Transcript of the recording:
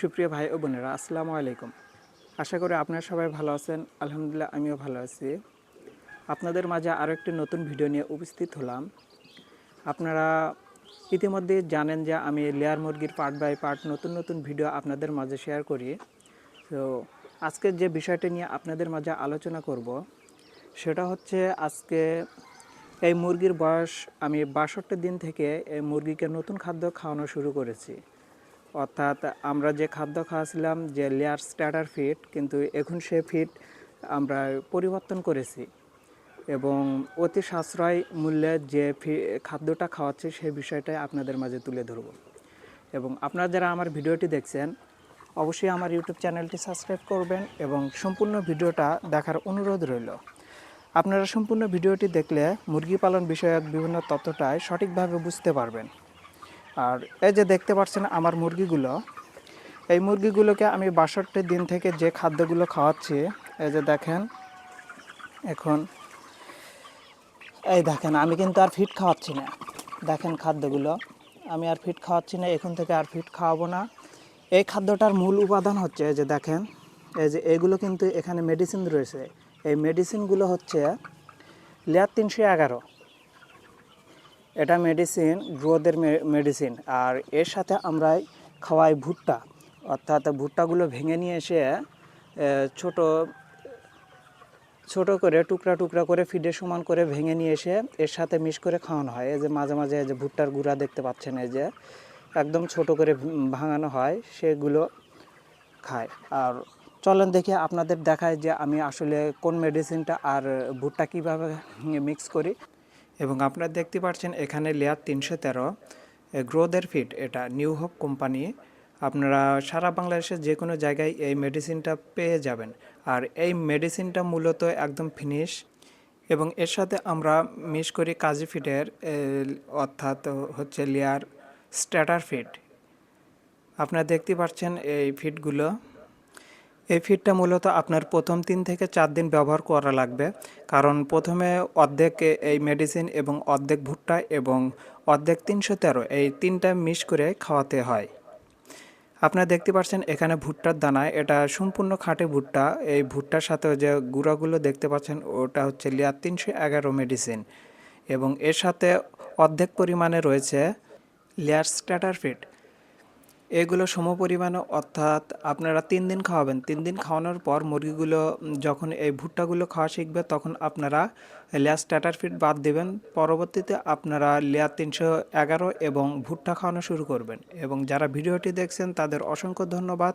সুপ্রিয় ভাই ও বোনেরা, আসসালামু আলাইকুম। আশা করি আপনারা সবাই ভালো আছেন। আলহামদুলিল্লাহ, আমিও ভালো আছি। আপনাদের মাঝে আরও একটি নতুন ভিডিও নিয়ে উপস্থিত হলাম। আপনারা ইতিমধ্যে জানেন যে আমি লেয়ার মুরগির পার্ট বাই পার্ট নতুন নতুন ভিডিও আপনাদের মাঝে শেয়ার করি। তো আজকের যে বিষয়টি নিয়ে আপনাদের মাঝে আলোচনা করব, সেটা হচ্ছে আজকে এই মুরগির বয়স আমি বাষট্টি দিন থেকে এই মুরগিকে নতুন খাদ্য খাওয়ানো শুরু করেছি। অর্থাৎ আমরা যে খাদ্য খাওয়াছিলাম যে লেয়ার স্ট্যাটার ফিড, কিন্তু এখন সে ফিড আমরা পরিবর্তন করেছি এবং অতি সাশ্রয় মূল্যে যে খাদ্যটা খাওয়াচ্ছে সেই বিষয়টাই আপনাদের মাঝে তুলে ধরব। এবং আপনারা যারা আমার ভিডিওটি দেখছেন, অবশ্যই আমার ইউটিউব চ্যানেলটি সাবস্ক্রাইব করবেন এবং সম্পূর্ণ ভিডিওটা দেখার অনুরোধ রইল। আপনারা সম্পূর্ণ ভিডিওটি দেখলে মুরগি পালন বিষয়ক বিভিন্ন তথ্যটাই সঠিকভাবে বুঝতে পারবেন। আর এই যে দেখতে পাচ্ছেন আমার মুরগিগুলো, এই মুরগিগুলোকে আমি বাষট্টি দিন থেকে যে খাদ্যগুলো খাওয়াচ্ছি, এই যে দেখেন, এখন, এই দেখেন, আমি কিন্তু আর ফিট খাওয়াচ্ছি না। দেখেন খাদ্যগুলো, আমি আর ফিট খাওয়াচ্ছি না, এখন থেকে আর ফিট খাওয়াবো না। এই খাদ্যটার মূল উপাদান হচ্ছে, এই যে দেখেন, এই যে এগুলো কিন্তু এখানে মেডিসিন রয়েছে। এই মেডিসিনগুলো হচ্ছে লেয়ার তিনশো এগারো। এটা মেডিসিন গ্রোথের মেডিসিন আর এর সাথে আমরা খাওয়াই ভুট্টা। অর্থাৎ ভুট্টাগুলো ভেঙে নিয়ে এসে ছোট ছোট করে, টুকরা টুকরা করে ফিডে সমান করে ভেঙে নিয়ে এসে এর সাথে মিশ করে খাওয়ানো হয়। এই যে মাঝে মাঝে যে ভুট্টার গুঁড়া দেখতে পাচ্ছেন, এই যে একদম ছোট করে ভাঙানো হয়, সেগুলো খায়। আর চলেন দেখি আপনাদের দেখায় যে আমি আসলে কোন মেডিসিনটা আর ভুট্টা কীভাবে মিক্স করি। এবং আপনারা দেখতে পাচ্ছেন এখানে লেয়ার তিনশো তেরো গ্রোদের ফিট এটা নিউ হোপ কোম্পানি আপনারা সারা বাংলাদেশের যে কোনো জায়গায় এই মেডিসিনটা পেয়ে যাবেন। আর এই মেডিসিনটা মূলত একদম ফিনিশ এবং এর সাথে আমরা মিশ করি কাজি ফিটের অর্থাৎ হচ্ছে লেয়ার স্ট্যাটার ফিট আপনারা দেখতে পাচ্ছেন এই ফিটগুলো এই ফিডটা মূলত আপনার প্রথম তিন থেকে চার দিন ব্যবহার করা লাগবে। কারণ প্রথমে অর্ধেক এই মেডিসিন এবং অর্ধেক ভুট্টা এবং অর্ধেক তিনশো তেরো এই তিনটা মিশ করে খাওয়াতে হয়। আপনারা দেখতে পাচ্ছেন এখানে ভুট্টার দানা, এটা সম্পূর্ণ খাঁটে ভুট্টা। এই ভুট্টার সাথে যে গুঁড়াগুলো দেখতে পাচ্ছেন, ওটা হচ্ছে লিয়ার তিনশো এগারো মেডিসিন এবং এর সাথে অর্ধেক পরিমাণে রয়েছে লেয়ার স্ট্যাটার ফিড এগুলো সম পরিমাণে অর্থাৎ আপনারা তিন দিন খাওয়াবেন। তিন দিন খাওয়ানোর পর মুরগিগুলো যখন এই ভুট্টাগুলো খাওয়া শিখবে, তখন আপনারা লেয়ার স্ট্যাটার ফিট বাদ দেবেন। পরবর্তীতে আপনারা লেয়ার তিনশো এগারো এবং ভুট্টা খাওয়ানো শুরু করবেন। এবং যারা ভিডিওটি দেখছেন, তাদের অসংখ্য ধন্যবাদ।